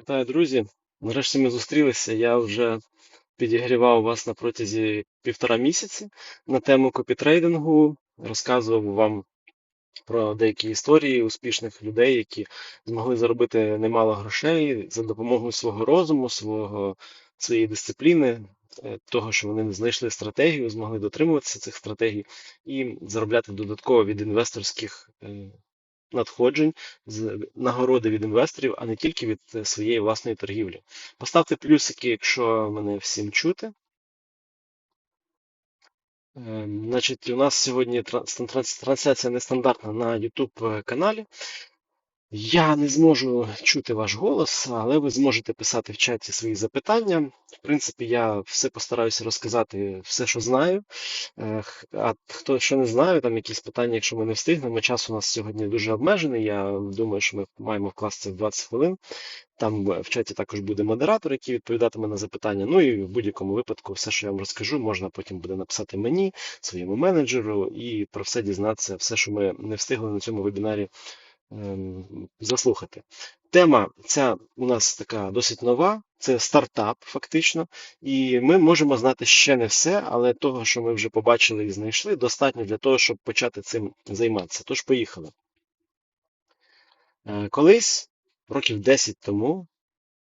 Вітаю, друзі! Нарешті ми зустрілися. Я вже підігрівав вас на протязі півтора місяці на тему копітрейдингу, розказував вам про деякі історії успішних людей, які змогли заробити немало грошей за допомогою свого розуму, свого, своєї дисципліни, е, того, що вони знайшли стратегію, змогли дотримуватися цих стратегій і заробляти додатково від інвесторських е, надходжень, з нагороди від інвесторів, а не тільки від е, своєї власної торгівлі. Поставте плюсики, якщо мене всім чути. Ем, Значить, у нас сьогодні трансляція нестандартна на YouTube каналі. Я не зможу чути ваш голос, але ви зможете писати в чаті свої запитання. В принципі, я все постараюся розказати, все, що знаю. Е, а хто що не знає, там якісь питання, якщо ми не встигнемо. Час у нас сьогодні дуже обмежений. Я думаю, що ми маємо вкласти в 20 хвилин. Там в чаті також буде модератор, який відповідатиме на запитання. Ну і в будь-якому випадку, все, що я вам розкажу, можна потім буде написати мені, своєму менеджеру, і про все дізнатися, все, що ми не встигли на цьому вебінарі заслухати. Тема ця у нас така досить нова, це стартап, фактично, і ми можемо знати ще не все, але того, що ми вже побачили і знайшли, достатньо для того, щоб почати цим займатися. Тож, поїхали. Е, колись, років 10 тому,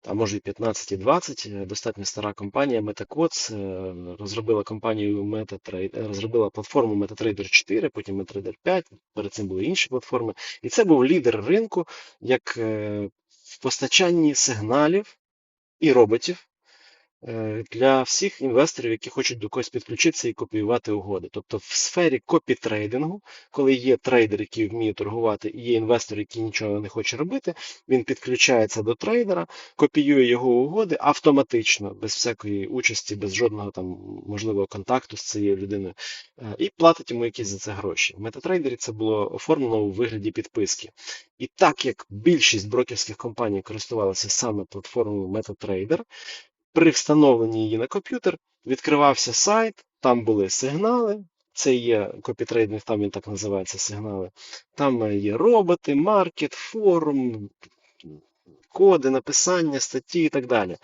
а може і 15 і 20, е, достатньо стара компанія MetaQuotes е, розробила компанію MetaTrader, е, розробила платформу MetaTrader 4, потім MetaTrader 5, перед цим були інші платформи. І це був лідер ринку як в постачанні сигналів і роботів для всіх інвесторів, які хочуть до когось підключитися і копіювати угоди. Тобто в сфері копітрейдингу, коли є трейдер, який вміє торгувати, і є інвестор, який нічого не хоче робити, він підключається до трейдера, копіює його угоди автоматично, без всякої участі, без жодного там можливого контакту з цією людиною, е, і платить йому якісь за це гроші. В метатрейдері це було оформлено у вигляді підписки. І так як більшість брокерських компаній користувалися саме платформою MetaTrader, при встановленні її на комп'ютер відкривався сайт, там були сигнали. Це є копітрейдинг, там він так називається сигнали. Там є роботи, маркет, форум, коди, написання, статті і так далі.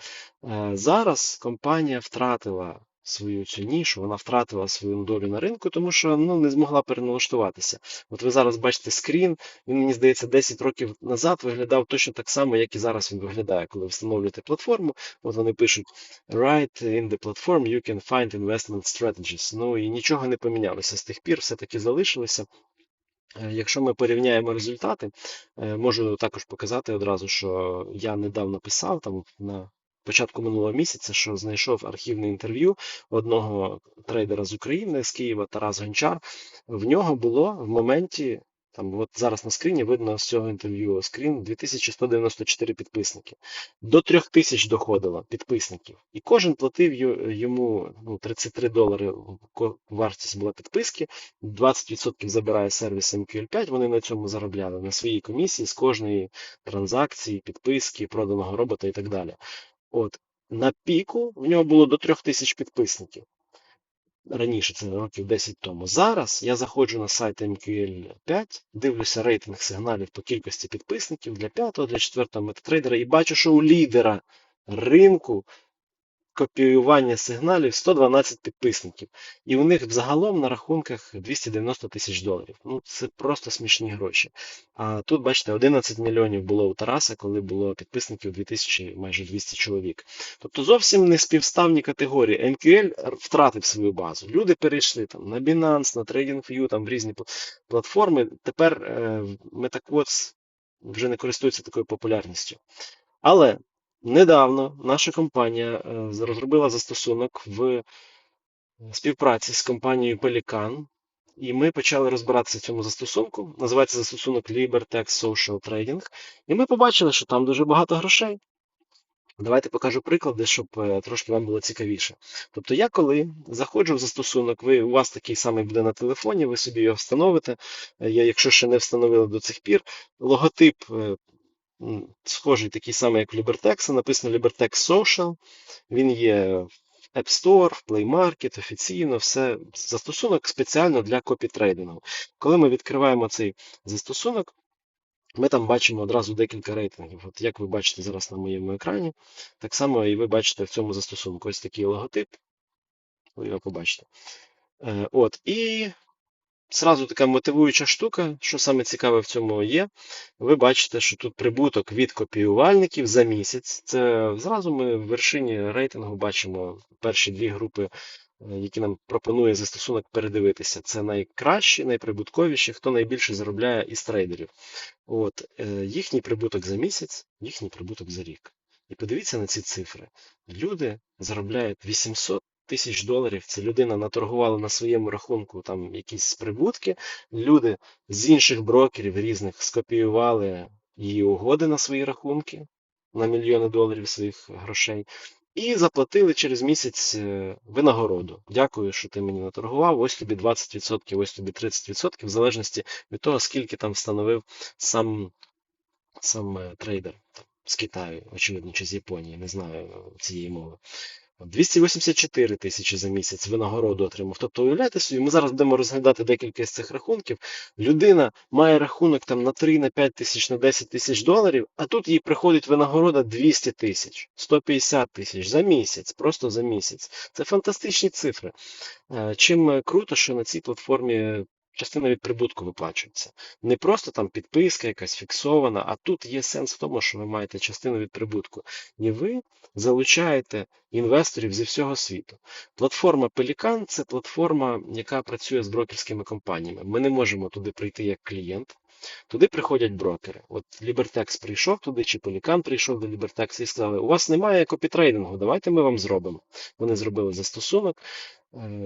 Е, зараз компанія втратила свою цю нішу, вона втратила свою долю на ринку, тому що ну, не змогла переналаштуватися. От ви зараз бачите скрін, він, мені здається, 10 років назад виглядав точно так само, як і зараз він виглядає. Коли встановлюєте платформу, от вони пишуть Right in the platform you can find investment strategies. Ну і нічого не помінялося з тих пір, все-таки залишилося. Е, якщо ми порівняємо результати, е, можу також показати одразу, що я недавно писав там на початку минулого місяця, що знайшов архівне інтерв'ю одного трейдера з України з Києва Тарас Гончар. В нього було в моменті. Там, от зараз на скріні видно з цього інтерв'ю скрін 2194 підписники. До 3000 доходило підписників. І кожен платив йому ну, 33 долари вартість була підписки, 20% забирає сервіс MQL5, вони на цьому заробляли на своїй комісії з кожної транзакції, підписки, проданого робота і так далі. От, На піку в нього було до 3000 підписників. Раніше, це років 10 тому. Зараз я заходжу на сайт MQL5, дивлюся рейтинг сигналів по кількості підписників для 5, для 4 метатрейдера і бачу, що у лідера ринку копіювання сигналів 112 підписників. І у них взагалом на рахунках 290 тисяч доларів. Ну, Це просто смішні гроші. А тут, бачите, 11 мільйонів було у Тараса, коли було підписників 2000, майже 200 чоловік. Тобто зовсім не співставні категорії. MQL втратив свою базу. Люди перейшли там на Binance, на TradingView, там в різні платформи. Тепер е, MetaQuotes вже не користується такою популярністю. Але Недавно наша компанія е, розробила застосунок в співпраці з компанією Pelican, і ми почали розбиратися в цьому застосунку. Називається застосунок LiberTex Social Trading. І ми побачили, що там дуже багато грошей. Давайте покажу приклади, щоб е, трошки вам було цікавіше. Тобто, я коли заходжу в застосунок, ви, у вас такий самий буде на телефоні, ви собі його встановите. Е, я, Якщо ще не встановили до цих пір, логотип схожий такий самий, як в Libertex, написано Libertex Social. Він є в App Store, в Play Market, офіційно, все застосунок спеціально для копітрейдингу. Коли ми відкриваємо цей застосунок, ми там бачимо одразу декілька рейтингів. От як ви бачите зараз на моєму екрані, так само і ви бачите в цьому застосунку ось такий логотип. Ви його побачите. Е, От, і Зразу така мотивуюча штука, що саме цікаве в цьому є. Ви бачите, що тут прибуток від копіювальників за місяць. Це зразу ми в вершині рейтингу бачимо перші дві групи, е, які нам пропонує застосунок передивитися. Це найкращі, найприбутковіші, хто найбільше заробляє із трейдерів. От, е, Їхній прибуток за місяць, їхній прибуток за рік. І подивіться на ці цифри. Люди заробляють 800 тисяч доларів. Це людина наторгувала на своєму рахунку там якісь прибутки. Люди з інших брокерів різних скопіювали її угоди на свої рахунки на мільйони доларів своїх грошей. І заплатили через місяць е, винагороду. Дякую, що ти мені наторгував. Ось тобі 20%, ось тобі 30%, в залежності від того, скільки там встановив сам сам е, трейдер з Китаю, очевидно, чи з Японії, не знаю цієї мови. 284 тисячі за місяць винагороду отримав. Тобто, уявляєте собі, ми зараз будемо розглядати декілька з цих рахунків. Людина має рахунок там на 3, на 5 тисяч, на 10 тисяч доларів, а тут їй приходить винагорода 200 тисяч, 150 тисяч за місяць, просто за місяць. Це фантастичні цифри. Е, чим круто, що на цій платформі частина від прибутку виплачується. Не просто там підписка якась фіксована, а тут є сенс в тому, що ви маєте частину від прибутку. І ви залучаєте інвесторів зі всього світу. Платформа Pelican це платформа, яка працює з брокерськими компаніями. Ми не можемо туди прийти як клієнт. Туди приходять брокери. От Libertex прийшов туди, чи Pelican прийшов до Libertex і сказали, у вас немає копітрейдингу, давайте ми вам зробимо. Вони зробили застосунок,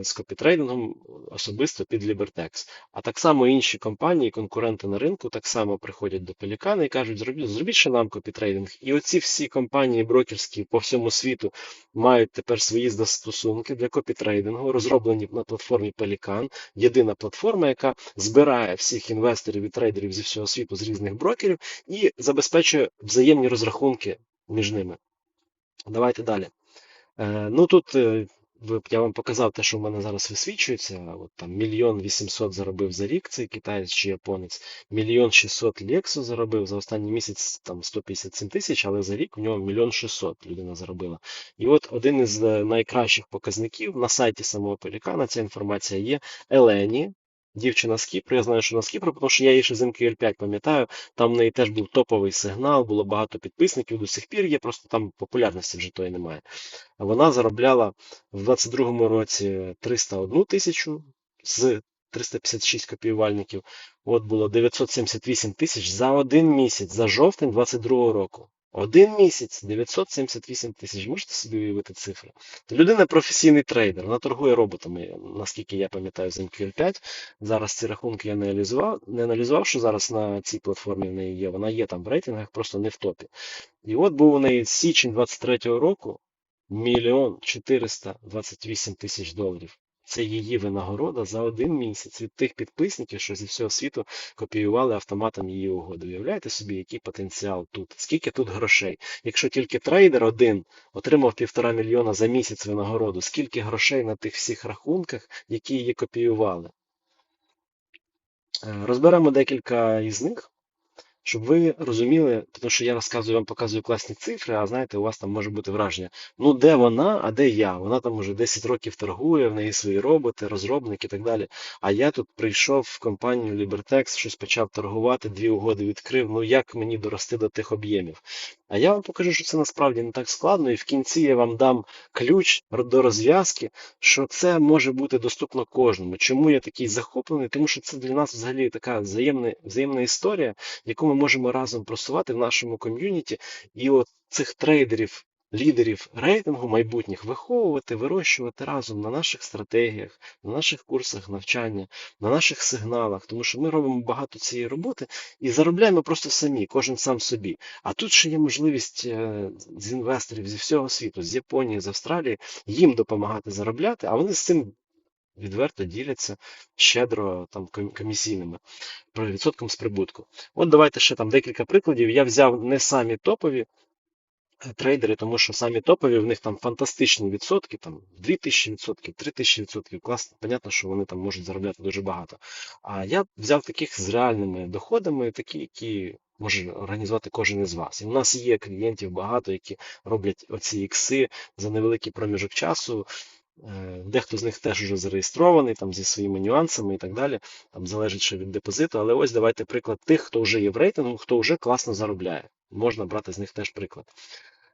з копітрейдингом особисто під Libertex. А так само інші компанії, конкуренти на ринку, так само приходять до Пелікана і кажуть, зробіть, зробіть ще нам копітрейдинг. І оці всі компанії брокерські по всьому світу мають тепер свої застосунки для копітрейдингу, розроблені на платформі Pelican. Єдина платформа, яка збирає всіх інвесторів і трейдерів зі всього світу з різних брокерів і забезпечує взаємні розрахунки між ними. Давайте далі. Е, ну тут е, я вам показав те, що в мене зараз висвічується. От там мільйон вісімсот заробив за рік цей китаєць чи японець, мільйон шістсот Лексу заробив за останній місяць там 157 тисяч, але за рік у нього мільйон шістсот людина заробила. І от один із е, найкращих показників на сайті самого Пелікана ця інформація є. Елені, Дівчина з Кіпру, я знаю, що вона з Кіпру, тому що я її ще з МКЛ5 пам'ятаю. Там в неї теж був топовий сигнал, було багато підписників, до сих пір є, просто там популярності вже тої немає. Вона заробляла в 22-му році 301 тисячу з 356 копіювальників. От було 978 тисяч за один місяць, за жовтень 22-го року. Один місяць 978 тисяч. Можете собі уявити цифри? Людина професійний трейдер, вона торгує роботами, наскільки я пам'ятаю, з MQL5. Зараз ці рахунки я не аналізував, не аналізував, що зараз на цій платформі в неї є. Вона є там в рейтингах, просто не в топі. І от був у неї січень 23-го року мільйон 428 тисяч доларів. Це її винагорода за один місяць від тих підписників, що зі всього світу копіювали автоматом її угоди. Уявляєте собі, який потенціал тут? Скільки тут грошей? Якщо тільки трейдер один отримав півтора мільйона за місяць винагороду, скільки грошей на тих всіх рахунках, які її копіювали? Е, розберемо декілька із них. Щоб ви розуміли, тому що я розказую вам, показую класні цифри, а знаєте, у вас там може бути враження. Ну, де вона, а де я? Вона там уже 10 років торгує, в неї свої роботи, розробники і так далі. А я тут прийшов в компанію Libertex, щось почав торгувати, дві угоди відкрив. Ну як мені дорости до тих об'ємів? А я вам покажу, що це насправді не так складно, і в кінці я вам дам ключ до розв'язки, що це може бути доступно кожному. Чому я такий захоплений? Тому що це для нас взагалі така взаємна, взаємна історія, яку ми можемо разом просувати в нашому ком'юніті. І от цих трейдерів лідерів рейтингу майбутніх виховувати, вирощувати разом на наших стратегіях, на наших курсах навчання, на наших сигналах, тому що ми робимо багато цієї роботи і заробляємо просто самі, кожен сам собі. А тут ще є можливість е, з інвесторів зі всього світу, з Японії, з Австралії, їм допомагати заробляти, а вони з цим. Відверто діляться щедро там комісійними відсотком з прибутку. От давайте ще там декілька прикладів. Я взяв не самі топові, трейдери, тому що самі топові, в них там фантастичні відсотки, там 2000 відсотків, 3000 відсотків. Класно, понятно, що вони там можуть заробляти дуже багато. А я взяв таких з реальними доходами, такі, які може організувати кожен із вас. І в нас є клієнтів багато, які роблять оці ікси за невеликий проміжок часу. Е, Дехто з них теж вже зареєстрований там зі своїми нюансами і так далі. Там залежить ще від депозиту. Але ось давайте приклад тих, хто вже є в рейтингу, хто вже класно заробляє. Можна брати з них теж приклад.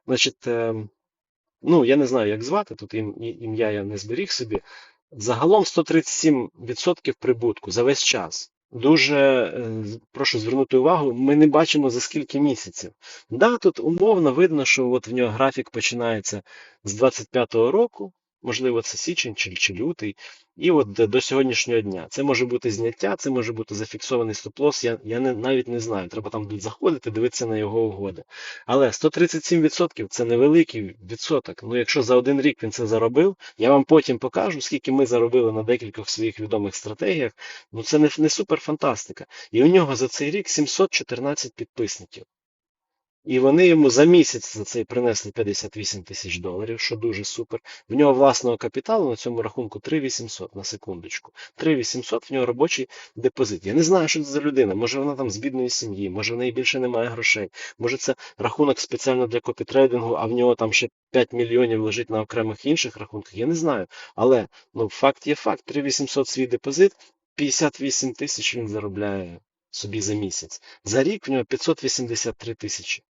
Значить, е, ну я не знаю, як звати, тут ім'я я не зберіг собі. Загалом 137% прибутку за весь час. Дуже е, прошу звернути увагу, ми не бачимо за скільки місяців. Да, тут умовно видно, що от в нього графік починається з 25-го року, можливо, це січень чи, чи лютий, і от до, сьогоднішнього дня. Це може бути зняття, це може бути зафіксований стоп-лосс, я, я не, навіть не знаю. Треба там заходити, дивитися на його угоди. Але 137% це невеликий відсоток. Ну, якщо за один рік він це заробив, я вам потім покажу, скільки ми заробили на декількох своїх відомих стратегіях. Ну це не, не супер фантастика. І у нього за цей рік 714 підписників. І вони йому за місяць за цей принесли 58 тисяч доларів, що дуже супер. В нього власного капіталу на цьому рахунку 3800 на секундочку. 3800 в нього робочий депозит. Я не знаю, що це за людина. Може вона там з бідної сім'ї, може в неї більше немає грошей. Може це рахунок спеціально для копітрейдингу, а в нього там ще 5 мільйонів лежить на окремих інших рахунках. Я не знаю. Але ну, факт є факт. 3800 свій депозит, 58 тисяч він заробляє собі за місяць. За рік в нього 583 тисячі.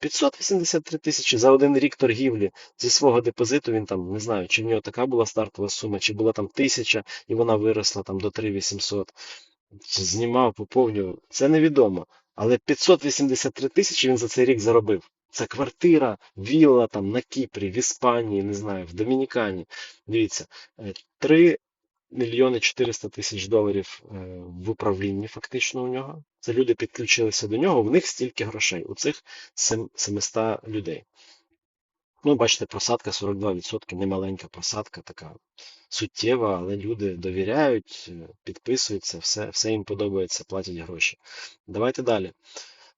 583 тисячі за один рік торгівлі зі свого депозиту. Він там не знаю, чи в нього така була стартова сума, чи була там тисяча, і вона виросла там до 3800. Чи знімав, поповнював. Це невідомо. Але 583 тисячі він за цей рік заробив. Це квартира, вілла там на Кіпрі, в Іспанії, не знаю, в Домінікані. Дивіться, 3 мільйони 400 тисяч доларів е, в управлінні фактично у нього. Це люди підключилися до нього, в них стільки грошей, у цих 700 людей. Ну, бачите, просадка 42%, немаленька просадка, така суттєва, але люди довіряють, е, підписуються, все, все їм подобається, платять гроші. Давайте далі.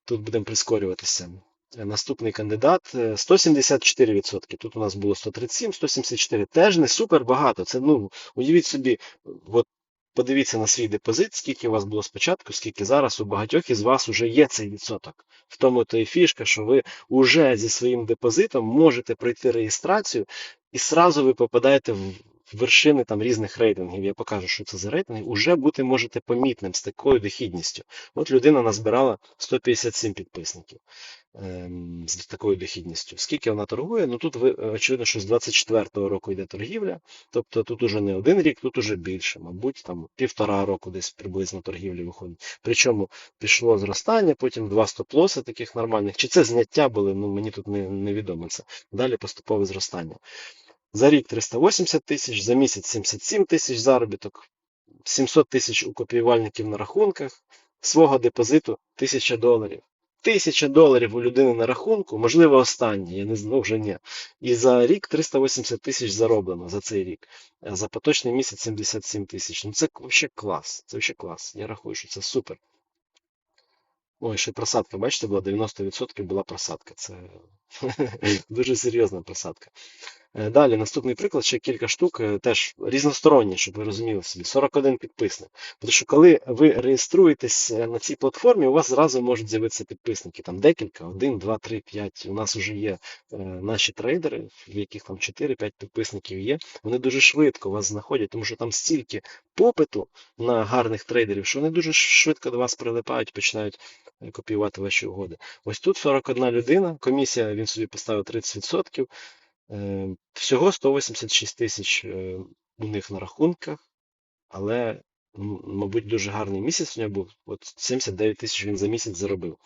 Тут будемо прискорюватися. Е, Наступний кандидат е, 174%. Тут у нас було 137, 174. Теж не супер багато. Це, ну, уявіть собі, от подивіться на свій депозит, скільки у вас було спочатку, скільки зараз у багатьох із вас вже є цей відсоток. В тому то і фішка, що ви вже зі своїм депозитом можете пройти реєстрацію, і сразу ви попадаєте в вершини там різних рейтингів. Я покажу, що це за рейтинги. Уже бути можете помітним з такою дохідністю. От людина назбирала 157 підписників ем, з такою дохідністю. Скільки вона торгує? Ну тут ви очевидно, що з 24-го року йде торгівля. Тобто тут уже не один рік, тут уже більше, мабуть, там півтора року десь приблизно торгівлі виходить. Причому пішло зростання, потім два стоп-лоси таких нормальних. Чи це зняття були? Ну мені тут не, невідомо це. Далі поступове зростання. За рік 380 тисяч, за місяць 77 тисяч заробіток, 700 тисяч у копіювальників на рахунках, свого депозиту 1000 доларів. Тисяча доларів у людини на рахунку, можливо, останній, я не знаю, вже ні. І за рік 380 тисяч зароблено за цей рік. А за поточний місяць 77 тисяч. Ну це взагалі клас. Це взагалі клас. Я рахую, що це супер. Ой, ще просадка, бачите, була 90% була просадка. Це дуже серйозна просадка. Е, Далі, наступний приклад, ще кілька штук, е, теж різносторонні, щоб ви розуміли собі. 41 підписник. Тому що коли ви реєструєтесь е, на цій платформі, у вас зразу можуть з'явитися підписники. Там декілька, 1, 2, 3, 5. У нас вже є наші трейдери, в яких там 4-5 підписників є. Вони дуже швидко вас знаходять, тому що там стільки попиту на гарних трейдерів, що вони дуже швидко до вас прилипають, починають копіювати ваші угоди. Ось тут 41 людина, комісія він собі поставив 30%. Е, Всього 186 тисяч е, у них на рахунках, але, мабуть, дуже гарний місяць у нього був. От 79 тисяч він за місяць заробив.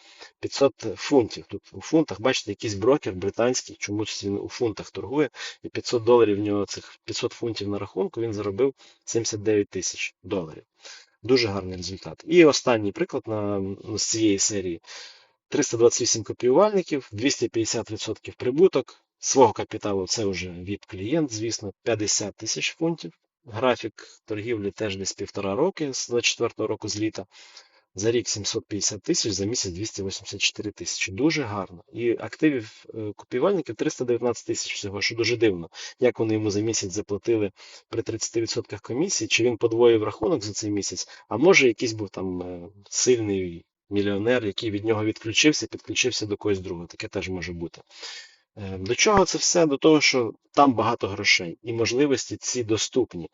500 фунтів. Тут у фунтах, бачите, якийсь брокер британський, чомусь він у фунтах торгує, і 500 доларів в нього цих 500 фунтів на рахунку, він заробив 79 тисяч доларів. Дуже гарний результат. І останній приклад на, з цієї серії. 328 копіювальників, 250% прибуток. Свого капіталу це вже VIP-клієнт, звісно, 50 тисяч фунтів. Графік торгівлі теж десь півтора роки з 24 року з літа. За рік 750 тисяч, за місяць 284 тисячі. Дуже гарно. І активів е, купівельників 319 тисяч всього, що дуже дивно. Як вони йому за місяць заплатили при 30% комісії, чи він подвоїв рахунок за цей місяць, а може якийсь був там е, сильний мільйонер, який від нього відключився, підключився до когось другого. Таке теж може бути. Е, До чого це все? До того, що там багато грошей і можливості ці доступні.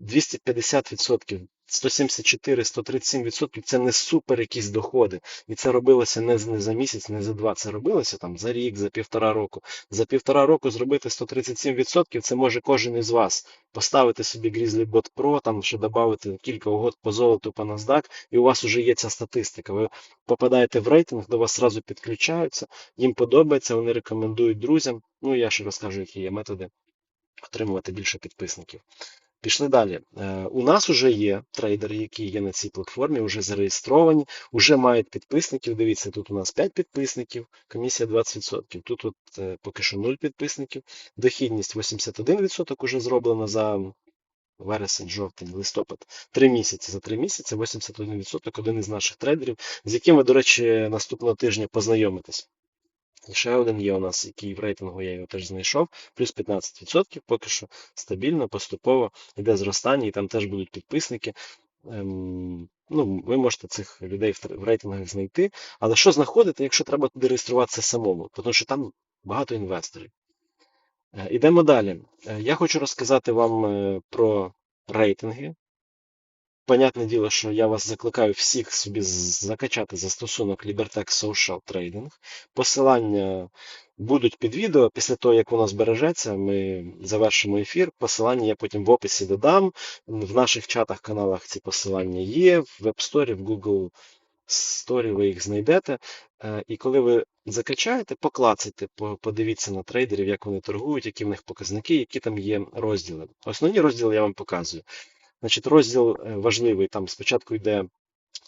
250%, 174, 137% це не супер якісь доходи. І це робилося не, за місяць, не за два. Це робилося там за рік, за півтора року. За півтора року зробити 137% це може кожен із вас. Поставити собі Grizzly Bot Pro, там ще додати кілька угод по золоту, по NASDAQ, і у вас вже є ця статистика. Ви попадаєте в рейтинг, до вас зразу підключаються, їм подобається, вони рекомендують друзям. Ну, я ще розкажу, які є методи отримувати більше підписників. Пішли далі. Е, У нас вже є трейдери, які є на цій платформі, вже зареєстровані, вже мають підписників. Дивіться, тут у нас 5 підписників, комісія 20%. Тут от, е, поки що 0 підписників. Дохідність 81% вже зроблена за вересень, жовтень, листопад. 3 місяці. За 3 місяці 81% один із наших трейдерів, з яким ви, до речі, наступного тижня познайомитесь. Ще один є у нас, який в рейтингу я його теж знайшов, плюс 15%, поки що стабільно, поступово йде зростання, і там теж будуть підписники. Ем, ну, ви можете цих людей в, рейтингах знайти. Але що знаходити, якщо треба туди реєструватися самому? Тому що там багато інвесторів. Е, Ідемо далі. Е, Я хочу розказати вам е, про рейтинги. Понятне діло, що я вас закликаю всіх собі закачати застосунок Libertex Social Trading. Посилання будуть під відео. Після того, як воно збережеться, ми завершимо ефір. Посилання я потім в описі додам. В наших чатах, каналах ці посилання є. В Web Store, в Google Store ви їх знайдете. І коли ви закачаєте, поклацайте, подивіться на трейдерів, як вони торгують, які в них показники, які там є розділи. Основні розділи я вам показую. Значить, розділ е, важливий. Там спочатку йде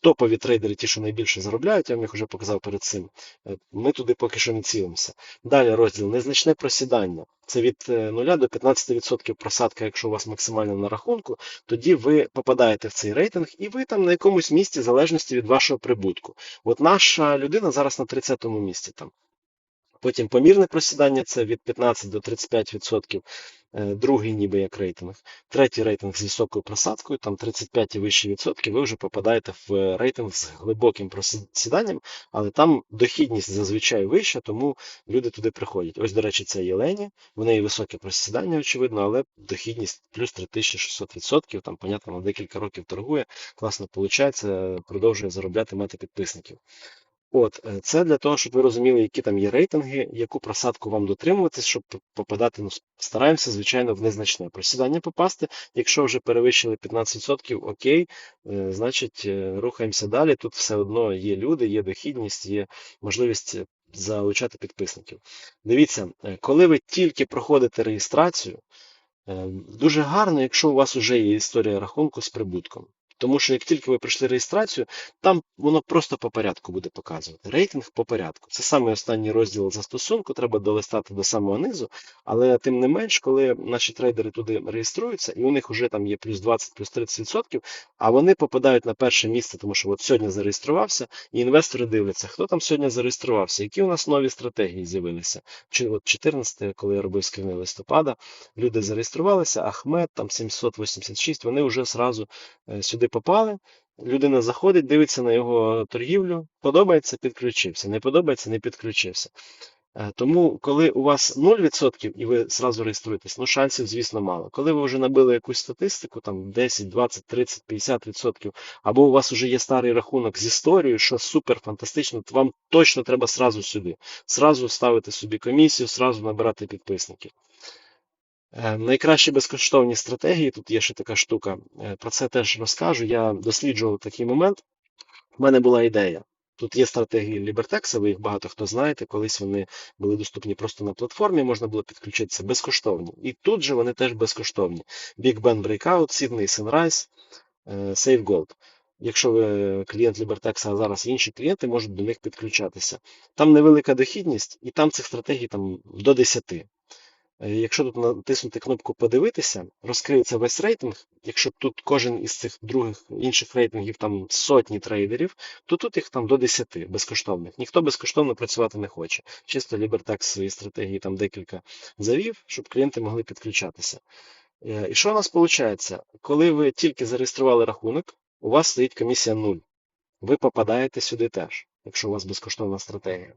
топові трейдери, ті, що найбільше заробляють, я вам їх вже показав перед цим. Е, Ми туди поки що не цілимося. Далі розділ незначне просідання. Це від е, 0 до 15% просадка, якщо у вас максимально на рахунку, тоді ви попадаєте в цей рейтинг, і ви там на якомусь місці, залежності від вашого прибутку. От наша людина зараз на 30-му місці там. Потім помірне просідання це від 15 до 35%. Е, Другий ніби як рейтинг. Третій рейтинг з високою просадкою, там 35 і вищі відсотки, ви вже попадаєте в рейтинг з глибоким просіданням, але там дохідність зазвичай вища, тому люди туди приходять. Ось, до речі, це Єлені, в неї високе просідання, очевидно, але дохідність плюс 3600%, там, понятно, на декілька років торгує, класно виходить, продовжує заробляти мати підписників. От, е, це для того, щоб ви розуміли, які там є рейтинги, яку просадку вам дотримуватись, щоб попадати. Ну, стараємося, звичайно, в незначне просідання попасти. Якщо вже перевищили 15%, окей, е, значить е, рухаємося далі. Тут все одно є люди, є дохідність, є можливість залучати підписників. Дивіться, коли ви тільки проходите реєстрацію, е, дуже гарно, якщо у вас вже є історія рахунку з прибутком. Тому що як тільки ви пройшли реєстрацію, там воно просто по порядку буде показувати. Рейтинг по порядку. Це саме останній розділ застосунку, треба долистати до самого низу. Але тим не менш, коли наші трейдери туди реєструються, і у них вже там є плюс 20, плюс 30%, а вони попадають на перше місце, тому що от сьогодні зареєструвався, і інвестори дивляться, хто там сьогодні зареєструвався, які у нас нові стратегії з'явилися. Чи от 14, коли я робив скрини листопада, люди зареєструвалися, Ахмед, там 786, вони вже зразу е, сюди попали. Людина заходить, дивиться на його торгівлю, подобається, підключився, не подобається, не підключився. Е, Тому, коли у вас 0% і ви зразу реєструєтесь, ну шансів, звісно, мало. Коли ви вже набили якусь статистику, там 10, 20, 30, 50%, або у вас вже є старий рахунок з історією, що супер фантастично, то вам точно треба сразу сюди. Сразу ставити собі комісію, сразу набирати підписників. Е, Найкращі безкоштовні стратегії, тут є ще така штука, е, про це теж розкажу. Я досліджував такий момент. У мене була ідея. Тут є стратегії Libertex, ви їх багато хто знаєте, колись вони були доступні просто на платформі, можна було підключитися безкоштовні. І тут же вони теж безкоштовні. Big Ben Breakout, Sydney Sunrise, е, Save Gold. Якщо ви клієнт Libertex, а зараз інші клієнти можуть до них підключатися. Там невелика дохідність, і там цих стратегій там, до 10. Е, Якщо тут натиснути кнопку подивитися, розкриється весь рейтинг. Якщо тут кожен із цих других інших рейтингів там сотні трейдерів, то тут їх там до 10 безкоштовних. Ніхто безкоштовно працювати не хоче. Чисто Libertex свої стратегії там декілька завів, щоб клієнти могли підключатися. Е, І що у нас виходить? Коли ви тільки зареєстрували рахунок, у вас стоїть комісія 0. Ви попадаєте сюди теж, якщо у вас безкоштовна стратегія.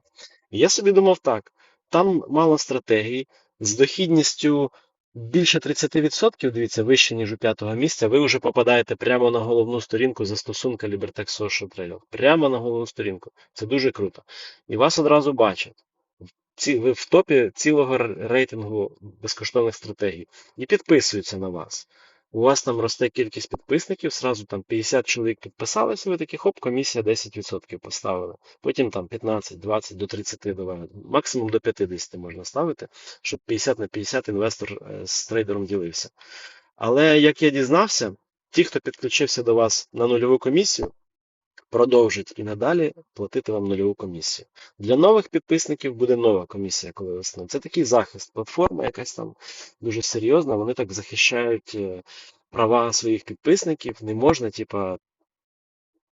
І я собі думав так: там мало стратегій з дохідністю більше 30%, дивіться, вище, ніж у п'ятого місця, ви вже попадаєте прямо на головну сторінку застосунка Libertex Social Trail. Прямо на головну сторінку. Це дуже круто. І вас одразу бачать. Ці, ви в топі цілого рейтингу безкоштовних стратегій і підписуються на вас. У вас там росте кількість підписників, сразу там 50 чоловік підписалися, ви такі хоп, комісія 10% поставили. Потім там 15, 20 до 30 довели. Максимум до 50 можна ставити, щоб 50 на 50 інвестор е, з трейдером ділився. Але як я дізнався, ті, хто підключився до вас на нульову комісію, продовжить і надалі платити вам нульову комісію. Для нових підписників буде нова комісія, коли весна. Це такий захист. Платформа якась там дуже серйозна. Вони так захищають е, права своїх підписників. Не можна, типа,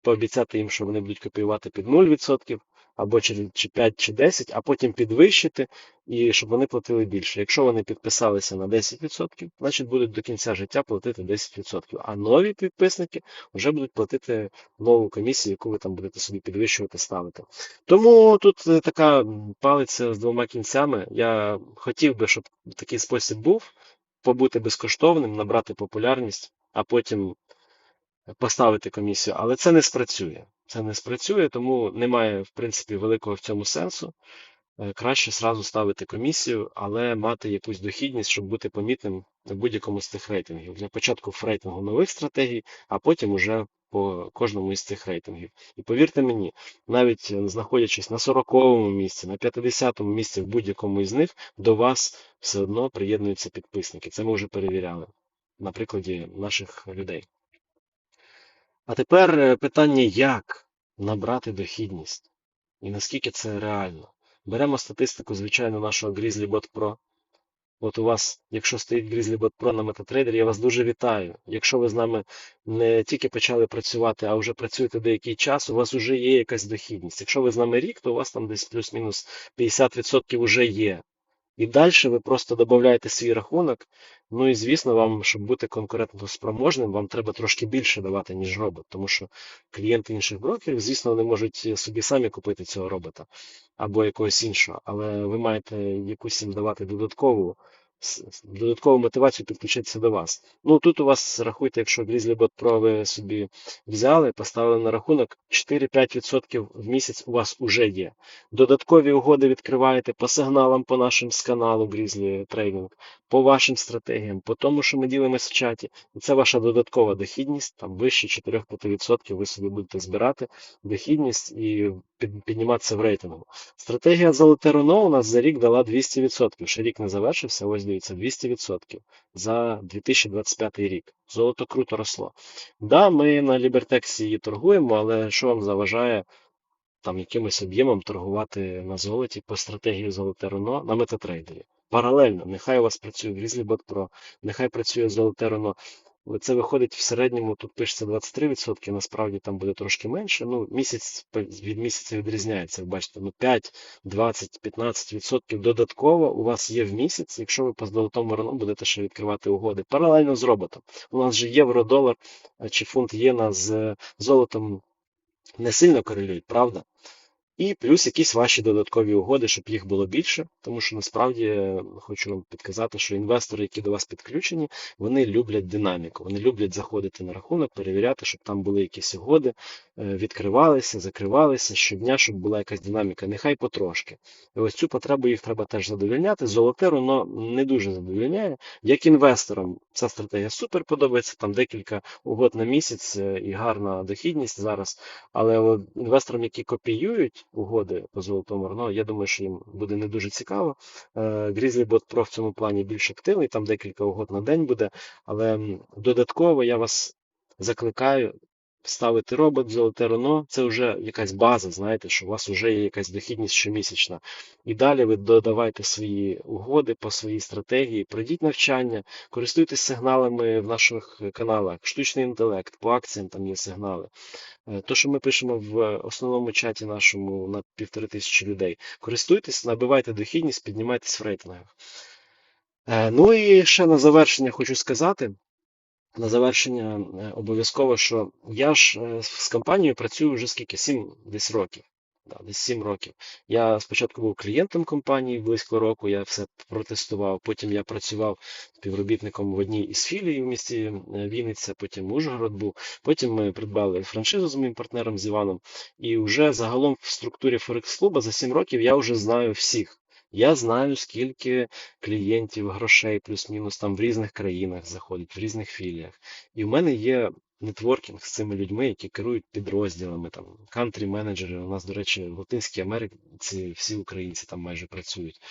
пообіцяти їм, що вони будуть копіювати під 0%, або чи, чи 5 чи 10, а потім підвищити, і щоб вони платили більше. Якщо вони підписалися на 10%, значить будуть до кінця життя платити 10%. А нові підписники вже будуть платити нову комісію, яку ви там будете собі підвищувати, ставити. Тому тут е, така палиця з двома кінцями. Я хотів би, щоб такий спосіб був, побути безкоштовним, набрати популярність, а потім поставити комісію, але це не спрацює. Це не спрацює, тому немає, в принципі, великого в цьому сенсу. Е, Краще сразу ставити комісію, але мати якусь дохідність, щоб бути помітним в будь-якому з цих рейтингів. Для початку в рейтингу нових стратегій, а потім уже по кожному із цих рейтингів. І повірте мені, навіть е, знаходячись на 40-му місці, на 50-му місці в будь-якому із них, до вас все одно приєднуються підписники. Це ми вже перевіряли на прикладі наших людей. А тепер е, питання, як набрати дохідність і наскільки це реально. Беремо статистику, звичайно, нашого GrizzlyBot Pro. От у вас, якщо стоїть GrizzlyBot Pro на MetaTrader, я вас дуже вітаю. Якщо ви з нами не тільки почали працювати, а вже працюєте деякий час, у вас вже є якась дохідність. Якщо ви з нами рік, то у вас там десь плюс-мінус 50% вже є. І далі ви просто додаєте свій рахунок. Ну і звісно, вам, щоб бути конкурентноспроможним, вам треба трошки більше давати, ніж робот. Тому що клієнти інших брокерів, звісно, вони можуть собі самі купити цього робота або якогось іншого. Але ви маєте якусь їм давати додаткову, додаткову мотивацію підключитися до вас. Ну тут у вас рахуйте, якщо GrizzlyBot Pro ви собі взяли, поставили на рахунок 4-5% в місяць у вас уже є. Додаткові угоди відкриваєте по сигналам по нашим з каналу Grizzly Trading, по вашим стратегіям, по тому, що ми ділимося в чаті. І це ваша додаткова дохідність, там вище 4-5% ви собі будете збирати дохідність і під- підніматися в рейтингу. Стратегія Золоте Руно у нас за рік дала 200%. Ще рік не завершився, ось дивіться, 200% за 2025 рік. Золото круто росло. Да, ми на Лібертексі її торгуємо, але що вам заважає там якимось об'ємом торгувати на золоті по стратегії Золоте Руно на метатрейдері? Паралельно, нехай у вас працює Pro, нехай працює Золоте Руно. Це виходить в середньому, тут пишеться 23%, насправді там буде трошки менше. Ну, місяць від місяця відрізняється. Бачите, ну 5, 20, 15% додатково у вас є в місяць, якщо ви по золотому руну будете ще відкривати угоди. Паралельно з роботом. У нас же євро-долар чи фунт єна з золотом не сильно корелюють, правда? І плюс якісь ваші додаткові угоди, щоб їх було більше. Тому що насправді е, хочу вам підказати, що інвестори, які до вас підключені, вони люблять динаміку. Вони люблять заходити на рахунок, перевіряти, щоб там були якісь угоди, е, відкривалися, закривалися щодня, щоб була якась динаміка, нехай потрошки. І ось цю потребу їх треба теж задовольняти. Золоте руно не дуже задовольняє. Як інвесторам ця стратегія супер подобається, там декілька угод на місяць е, і гарна дохідність зараз. Але інвесторам, які копіюють угоди по золотому Рно. я думаю, що їм буде не дуже цікаво. Грізлі бот Pro в цьому плані більш активний, там декілька угод на день буде. Але додатково я вас закликаю ставити робот, золоте руно, це вже якась база, знаєте, що у вас вже є якась дохідність щомісячна. І далі ви додавайте свої угоди по своїй стратегії, пройдіть навчання, користуйтесь сигналами в наших каналах, штучний інтелект, по акціям там є сигнали. Е, То, що ми пишемо в основному чаті нашому на півтори тисячі людей, користуйтесь, набивайте дохідність, піднімайтесь в рейтингах. Е, Ну і ще на завершення хочу сказати. На завершення е, обов'язково, що я ж е, з компанією працюю вже скільки? Сім десь років. Да, десь 7 років. Я спочатку був клієнтом компанії близько року, я все протестував. Потім я працював співробітником в одній із філій в місті е, Вінниця, потім Ужгород був. Потім ми придбали франшизу з моїм партнером з Іваном. І вже загалом в структурі Форекс клуба за 7 років я вже знаю всіх. Я знаю, скільки клієнтів, грошей, плюс-мінус там в різних країнах заходить, в різних філіях. І в мене є нетворкінг з цими людьми, які керують підрозділами, там кантрі-менеджери. У нас, до речі, в Латинській Америці всі українці там майже працюють.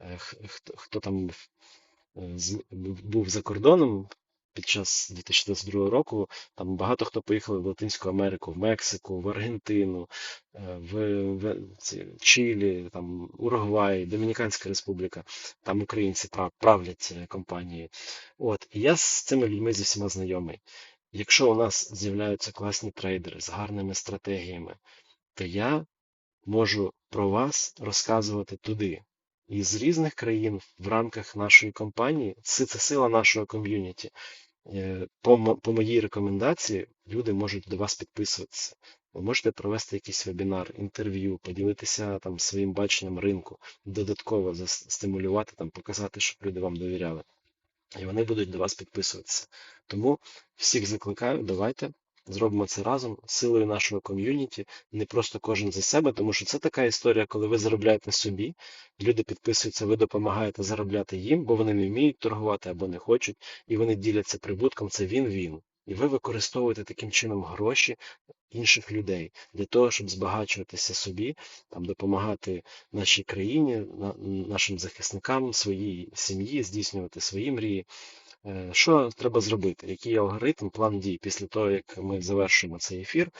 Е, Хто, хто там е, був за кордоном під час 2022 року, там багато хто поїхав в Латинську Америку, в Мексику, в Аргентину, е, в, в ці, Чилі, там, Уругвай, Домініканська Республіка, там українці прав- правлять е, компанії. От, і я з цими людьми зі всіма знайомий. Якщо у нас з'являються класні трейдери з гарними стратегіями, то я можу про вас розказувати туди. І з різних країн в рамках нашої компанії, це, це сила нашого ком'юніті. Е, По, по моїй рекомендації люди можуть до вас підписуватися. Ви можете провести якийсь вебінар, інтерв'ю, поділитися там своїм баченням ринку, додатково застимулювати, там, показати, щоб люди вам довіряли. І вони будуть до вас підписуватися. Тому всіх закликаю, давайте зробимо це разом силою нашого ком'юніті, не просто кожен за себе, тому що це така історія, коли ви заробляєте собі, люди підписуються, ви допомагаєте заробляти їм, бо вони не вміють торгувати або не хочуть, і вони діляться прибутком. Це він-він. І ви використовуєте таким чином гроші інших людей для того, щоб збагачуватися собі, там допомагати нашій країні, нашим захисникам, своїй сім'ї, здійснювати свої мрії. Е, Що треба зробити? Який алгоритм, план дій після того, як ми завершимо цей ефір,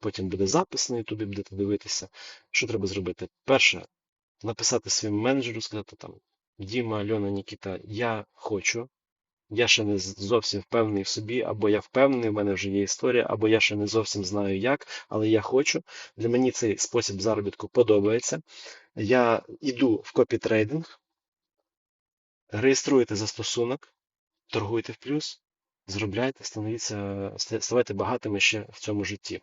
потім буде запис на Ютубі, будете дивитися. Що треба зробити? Перше, написати своєму менеджеру, сказати там Діма, Альона, Нікіта, я хочу. Я ще не зовсім впевнений в собі, або я впевнений, в мене вже є історія, або я ще не зовсім знаю як, але я хочу. Для мені цей спосіб заробітку подобається. Я йду в копітрейдинг, реєструєте застосунок, торгуйте в плюс, зробляйте, становіться, ставайте багатими ще в цьому житті.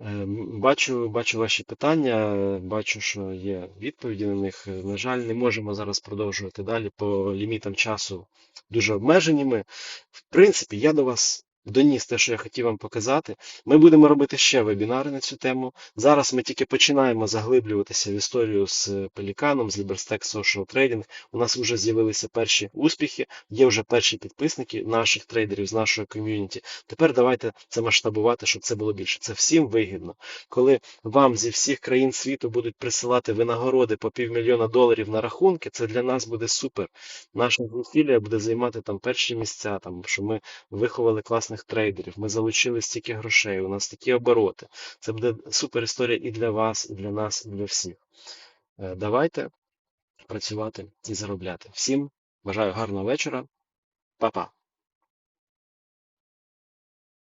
Е, Бачу, бачу ваші питання, бачу, що є відповіді на них. На жаль, не можемо зараз продовжувати далі по лімітам часу дуже обмеженіми. В принципі, я до вас доніс те, що я хотів вам показати. Ми будемо робити ще вебінари на цю тему. Зараз ми тільки починаємо заглиблюватися в історію з Пеліканом, з Liberstack Social Trading. У нас вже з'явилися перші успіхи, є вже перші підписники наших трейдерів з нашого ком'юніті. Тепер давайте це масштабувати, щоб це було більше. Це всім вигідно. Коли вам зі всіх країн світу будуть присилати винагороди по півмільйона доларів на рахунки, це для нас буде супер. Наша зусилля буде займати там перші місця, там, що ми виховали класних трейдерів, ми залучили стільки грошей, у нас такі обороти. Це буде супер історія і для вас, і для нас, і для всіх. Е, Давайте працювати і заробляти. Всім бажаю гарного вечора. Па-па.